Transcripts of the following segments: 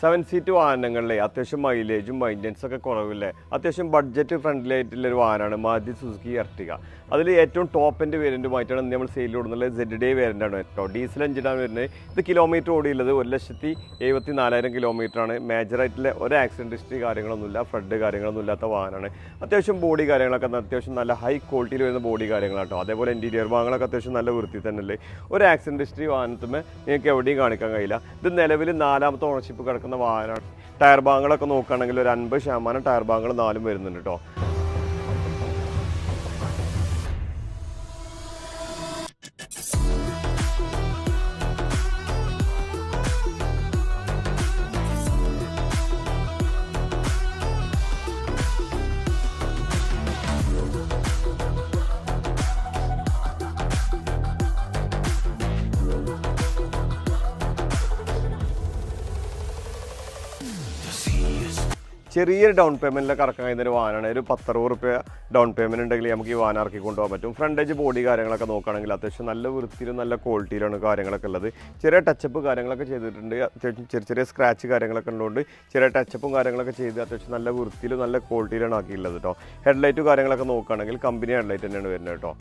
Seven seat വാഹനങ്ങളിലെ അത്യാവശ്യം മൈലേജും maintenance ഒക്കെ കുറവില്ലേ? അത്യാവശ്യം ബഡ്ജറ്റ് ഫ്രണ്ട്ലി ആയിട്ടുള്ള ഒരു വാഹനമാണ് മാരുതി സുസുക്കി എർട്ടിക അതിൽ ഏറ്റവും ടോപ്പിന്റെ വേരിയന്റുമായിട്ടാണ് നമ്മൾ സെയിൽ കൊടുക്കുന്നത്. സെഡ് ഡേ വേരിയന്റാണ് കേട്ടോ. ഡീസൽ എഞ്ചിനാണ് വരുന്നത്. ഇത് കിലോമീറ്റർ ഓടിയുള്ളത് ഒരു ലക്ഷത്തി എഴുപത്തി നാലായിരം കിലോമീറ്ററാണ് മേജറായിട്ടുള്ള ഒരു ആക്സിഡന്റ് ഹിസ്റ്ററി കാര്യങ്ങളൊന്നുമില്ല. ഫ്ലഡ് കാര്യങ്ങളൊന്നും ഇല്ലാത്ത വാഹനമാണ്. അത്യാവശ്യം ബോഡി കാര്യങ്ങളൊക്കെ അത്യാവശ്യം നല്ല ഹൈ ക്വാളിറ്റിയിൽ വരുന്ന ബോഡി കാര്യങ്ങളാട്ടോ അതേപോലെ ഇന്റീരിയർ ഭാഗങ്ങളൊക്കെ അത്യാവശ്യം നല്ല വൃത്തി തന്നെ അല്ലേ ഒരു ആക്സിഡന്റ് ഹിസ്റ്ററി വാഹനത്തിന് നിങ്ങൾക്ക് എവിടെയും കാണിക്കാൻ കഴിയില്ല. ഇത് നിലവിൽ നാലാമത്തെ ഓണർഷിപ്പ് കിടക്കുന്ന വാഹനമാണ്. ടയർ ഭാഗങ്ങളൊക്കെ നോക്കുകയാണെങ്കിൽ ഒരു അൻപത് ശതമാനം ടയർ ഭാഗങ്ങൾ നാലും വരുന്നുണ്ട് കേട്ടോ. ചെറിയൊരു ഡൗൺ പേയ്മെന്റിലൊക്കെ ഇറക്കാൻ കഴിയുന്ന ഒരു വാഹനമാണ് ഒരു പത്തറുപത് റുപ്യ ഡൗൺ പേയ്മെന്റ് ഉണ്ടെങ്കിൽ നമുക്ക് ഈ വാഹനം ഇറക്കി കൊണ്ടുപോകാൻ പറ്റും. ഫ്രണ്ടേജ് ബോഡി കാര്യങ്ങളൊക്കെ നോക്കുകയാണെങ്കിൽ അത്യാവശ്യം നല്ല വൃത്തിയിലും നല്ല ക്വാളിറ്റിയിലാണ് കാര്യങ്ങളൊക്കെ ഉള്ളത്. ചെറിയ ടച്ചപ്പ് കാര്യങ്ങളൊക്കെ ചെയ്തിട്ടുണ്ട്. അത്യാവശ്യം ചെറിയ ചെറിയ സ്ക്രാച്ച് കാര്യങ്ങളൊക്കെ ഉള്ളതുകൊണ്ട് ചെറിയ ടച്ചപ്പും കാര്യങ്ങളൊക്കെ ചെയ്ത് അത്യാവശ്യം നല്ല വൃത്തിയിലും നല്ല ക്വാളിറ്റിയിലാണ് ആക്കിയിട്ടുള്ളത് കേട്ടോ ഹെഡ്ലൈറ്റ് കാര്യങ്ങളൊക്കെ നോക്കുകയാണെങ്കിൽ കമ്പനി ഹെഡ്ലൈറ്റ് തന്നെയാണ് വരുന്നത് കേട്ടോ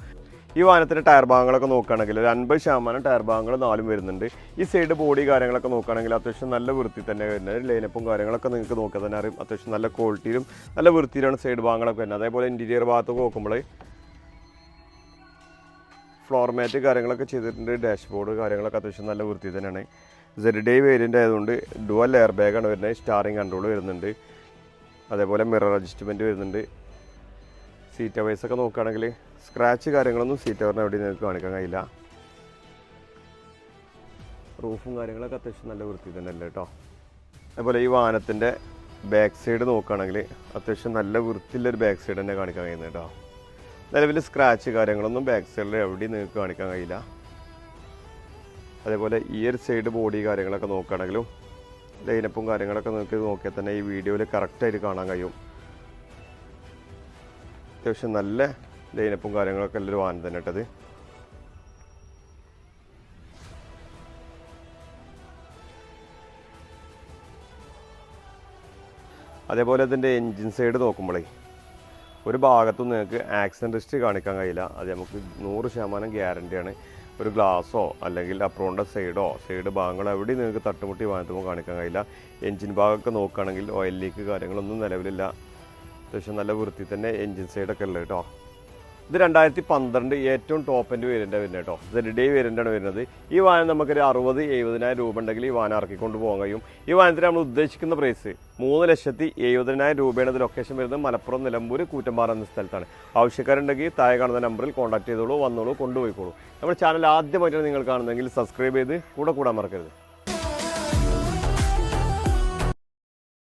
ഈ വാഹനത്തിന്റെ ടയർ ഭാഗങ്ങളൊക്കെ നോക്കുകയാണെങ്കിൽ ഒരു അൻപത് ശതമാനം ടയർ ഭാഗങ്ങൾ നാലും വരുന്നുണ്ട്. ഈ സൈഡ് ബോഡി കാര്യങ്ങളൊക്കെ നോക്കുകയാണെങ്കിൽ അത്യാവശ്യം നല്ല വൃത്തി തന്നെ വരുന്നത്. ലൈനപ്പും കാര്യങ്ങളൊക്കെ നിങ്ങൾക്ക് നോക്കുക തന്നെ അറിയും. അത്യാവശ്യം നല്ല ക്വാളിറ്റിയിലും നല്ല വൃത്തിയിലാണ് സൈഡ് ഭാഗങ്ങളൊക്കെ വരുന്നത്. അതേപോലെ ഇന്റീരിയർ ഭാഗത്തൊക്കെ നോക്കുമ്പോൾ ഫ്ലോർ മാറ്റ് കാര്യങ്ങളൊക്കെ ചെയ്തിട്ടുണ്ട്. ഡാഷ്ബോർഡ് കാര്യങ്ങളൊക്കെ അത്യാവശ്യം നല്ല വൃത്തി തന്നെയാണ്. സെഡ് ഡേ വേരിയന്റ് ആയതുകൊണ്ട് ഡുവൽ എയർ ബാഗാണ് വരുന്നത്. സ്റ്റാറിങ് കൺട്രോൾ വരുന്നുണ്ട്. അതേപോലെ മിറർ അഡ്ജസ്റ്റ്മെന്റ് വരുന്നുണ്ട്. സീറ്റ് ഒക്കെ നോക്കുകയാണെങ്കിൽ സ്ക്രാച്ച് കാര്യങ്ങളൊന്നും സീറ്റ് കവറിന് എവിടെയും നിങ്ങൾക്ക് കാണിക്കാൻ കഴിയില്ല. റൂഫും കാര്യങ്ങളൊക്കെ അത്യാവശ്യം നല്ല വൃത്തി തന്നെ അല്ലേ കേട്ടോ അതുപോലെ ഈ വാഹനത്തിന്റെ ബാക്ക് സൈഡ് നോക്കുകയാണെങ്കിൽ അത്യാവശ്യം നല്ല വൃത്തിയുള്ളൊരു ബാക്ക് സൈഡ് തന്നെ കാണിക്കാൻ കഴിയുന്നത് കേട്ടോ നിലവിൽ സ്ക്രാച്ച് കാര്യങ്ങളൊന്നും ബാക്ക് സൈഡിൽ എവിടെയും നിങ്ങൾക്ക് കാണിക്കാൻ കഴിയില്ല. അതേപോലെ ഈ ഒരു സൈഡ് ബോഡി കാര്യങ്ങളൊക്കെ നോക്കുകയാണെങ്കിലും ലൈനപ്പും കാര്യങ്ങളൊക്കെ നിങ്ങൾക്ക് നോക്കിയാൽ തന്നെ ഈ വീഡിയോയിൽ കറക്റ്റായിട്ട് കാണാൻ കഴിയും. അത്യാവശ്യം നല്ല ലൈനപ്പും കാര്യങ്ങളൊക്കെ ഉള്ളൊരു വാഹനം തന്നെ ഇട്ടത്. അതേപോലെ ഇതിന്റെ എൻജിൻ സൈഡ് നോക്കുമ്പോഴേ ഒരു ഭാഗത്തും നിങ്ങൾക്ക് ആക്സിഡന്റ് ഹിസ്റ്ററി കാണിക്കാൻ കഴിയില്ല. അത് നമുക്ക് നൂറ് ശതമാനം ഗ്യാരണ്ടിയാണ് ഒരു ഗ്ലാസ്സോ അല്ലെങ്കിൽ അപ്രോണിന്റെ സൈഡോ സൈഡ് ഭാഗങ്ങളോ എവിടെയും നിങ്ങൾക്ക് തട്ടുമുട്ടി വാങ്ങത്തുമ്പോൾ കാണിക്കാൻ കഴിയില്ല. എൻജിൻ ഭാഗമൊക്കെ നോക്കുകയാണെങ്കിൽ ഓയിൽ ലീക്ക് കാര്യങ്ങളൊന്നും നിലവിലില്ല. അത്യാവശ്യം നല്ല വൃത്തി തന്നെ എൻജിൻ സൈഡൊക്കെ ഉള്ളത് കേട്ടോ. ഇത് രണ്ടായിരത്തി പന്ത്രണ്ട് ഏറ്റവും ടോപ്പ് എന്റെ വേരിയന്റ് വരുന്നത് കേട്ടോ. സെഡ് ഡേ വേരിയന്റാണ് വരുന്നത്. ഈ വാഹനം നമുക്കൊരു അറുപത് എഴുപതിനായിരം രൂപ ഉണ്ടെങ്കിൽ ഈ വാഹനം ഇറക്കിക്കൊണ്ട് പോകാൻ കഴിയും. ഈ വാഹനത്തിന് നമ്മൾ ഉദ്ദേശിക്കുന്ന പ്രൈസ് മൂന്ന് ലക്ഷത്തി എഴുപതിനായിരം രൂപയാണ് ഇത് ലൊക്കേഷൻ വരുന്നത്. മലപ്പുറം നിലമ്പൂർ കൂറ്റമ്പാറ എന്ന സ്ഥലത്താണ്. ആവശ്യക്കാരുണ്ടെങ്കിൽ താഴെ കാണുന്ന നമ്പറിൽ കോൺടാക്ട് ചെയ്തോളൂ വന്നോളൂ കൊണ്ടുപോയിക്കോളൂ. നമ്മുടെ ചാനൽ ആദ്യമായിട്ടാണ് നിങ്ങൾ കാണുന്നതെങ്കിൽ സബ്സ്ക്രൈബ് ചെയ്ത് കൂടെ കൂടാൻ മറക്കരുത്.